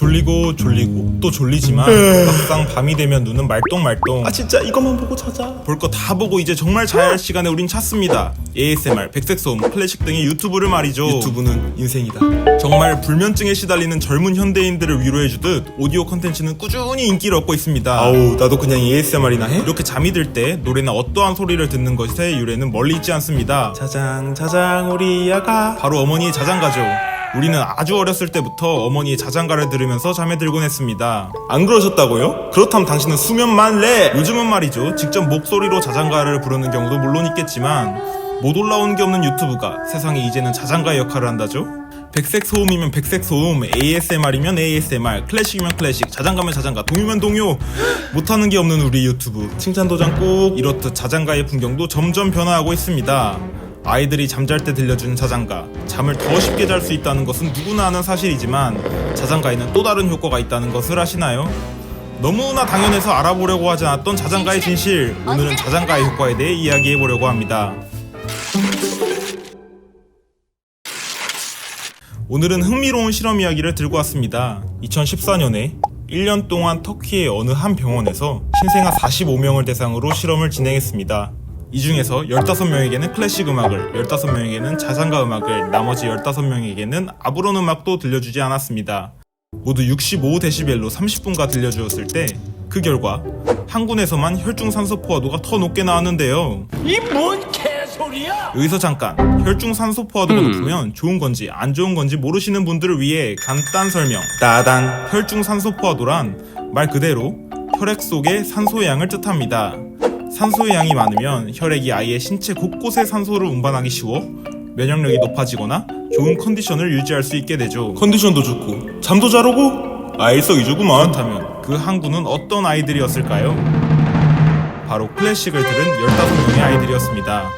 졸리고 졸리고 또 졸리지만 막상 밤이 되면 눈은 말똥말똥. 아 진짜? 이것만 보고 자자 볼 거 다 보고 이제 정말 자야 할 시간에 우린 찾습니다. ASMR, 백색소음, 클래식 등의 유튜브를 말이죠. 유튜브는 인생이다. 정말 불면증에 시달리는 젊은 현대인들을 위로해주듯 오디오 컨텐츠는 꾸준히 인기를 얻고 있습니다. 아우 나도 그냥 ASMR이나 해? 이렇게 잠이 들 때 노래나 어떠한 소리를 듣는 것의 유래는 멀리 있지 않습니다. 자장 자장 우리 아가. 바로 어머니의 자장가죠 우리는 아주 어렸을 때부터 어머니의 자장가를 들으면서 잠에 들곤 했습니다 안 그러셨다고요? 그렇다면 당신은 수면만 래 요즘은 말이죠. 직접 목소리로 자장가를 부르는 경우도 물론 있겠지만 못 올라오는 게 없는 유튜브가 세상에 이제는 자장가의 역할을 한다죠. 백색 소음이면 백색 소음, ASMR이면 ASMR, 클래식이면 클래식, 자장가면 자장가, 동요면 동요. 못하는 게 없는 우리 유튜브. 칭찬 도장 꼭 이렇듯 자장가의 풍경도 점점 변화하고 있습니다. 아이들이 잠잘 때 들려주는 자장가, 잠을 더 쉽게 잘 수 있다는 것은 누구나 아는 사실이지만 자장가에는 또 다른 효과가 있다는 것을 아시나요? 너무나 당연해서 알아보려고 하지 않았던 자장가의 진실. 오늘은 자장가의 효과에 대해 이야기해 보려고 합니다. 오늘은 흥미로운 실험 이야기를 들고 왔습니다. 2014년에 1년 동안 터키의 어느 한 병원에서 신생아 45명을 대상으로 실험을 진행했습니다 이 중에서 15명에게는 클래식 음악을, 15명에게는 자장가 음악을, 나머지 15명에게는 아브론 음악도 들려주지 않았습니다. 모두 65데시벨로 30분간 들려주었을 때 그 결과 항군에서만 혈중산소 포화도가 더 높게 나왔는데요. 이 뭔 개소리야? 여기서 잠깐 혈중산소 포화도가 높으면 좋은 건지 안 좋은 건지 모르시는 분들을 위해 간단 설명. 따단 혈중산소 포화도란 말 그대로 혈액 속의 산소의 양을 뜻합니다. 산소의 양이 많으면 혈액이 아이의 신체 곳곳에 산소를 운반하기 쉬워 면역력이 높아지거나 좋은 컨디션을 유지할 수 있게 되죠. 컨디션도 좋고 잠도 잘 오고 아 일석이조구만 그렇다면 그 항구는 어떤 아이들이었을까요? 바로 클래식을 들은 15명의 아이들이었습니다.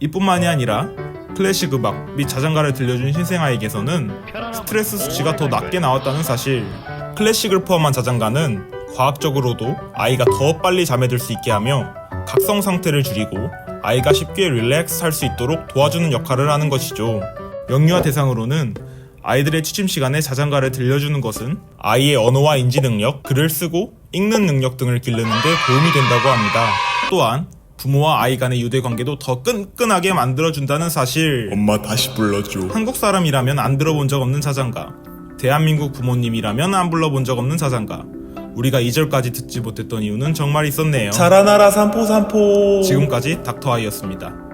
이뿐만이 아니라 클래식 음악 및 자장가를 들려준 신생아에게서는 스트레스 수치가 더 낮게 나왔다는 사실. 클래식을 포함한 자장가는 과학적으로도 아이가 더 빨리 잠에 들 수 있게 하며 각성 상태를 줄이고 아이가 쉽게 릴렉스 할 수 있도록 도와주는 역할을 하는 것이죠. 영유아 대상으로는 아이들의 취침 시간에 자장가를 들려주는 것은 아이의 언어와 인지 능력, 글을 쓰고 읽는 능력 등을 기르는 데 도움이 된다고 합니다. 또한 부모와 아이 간의 유대 관계도 더 끈끈하게 만들어준다는 사실. 엄마 다시 불러줘 한국 사람이라면 안 들어본 적 없는 자장가. 대한민국 부모님이라면 안 불러본 적 없는 자장가. 우리가 2절까지 듣지 못했던 이유는 정말 있었네요. 자라나라 삼포 삼포 지금까지 닥터 아이였습니다.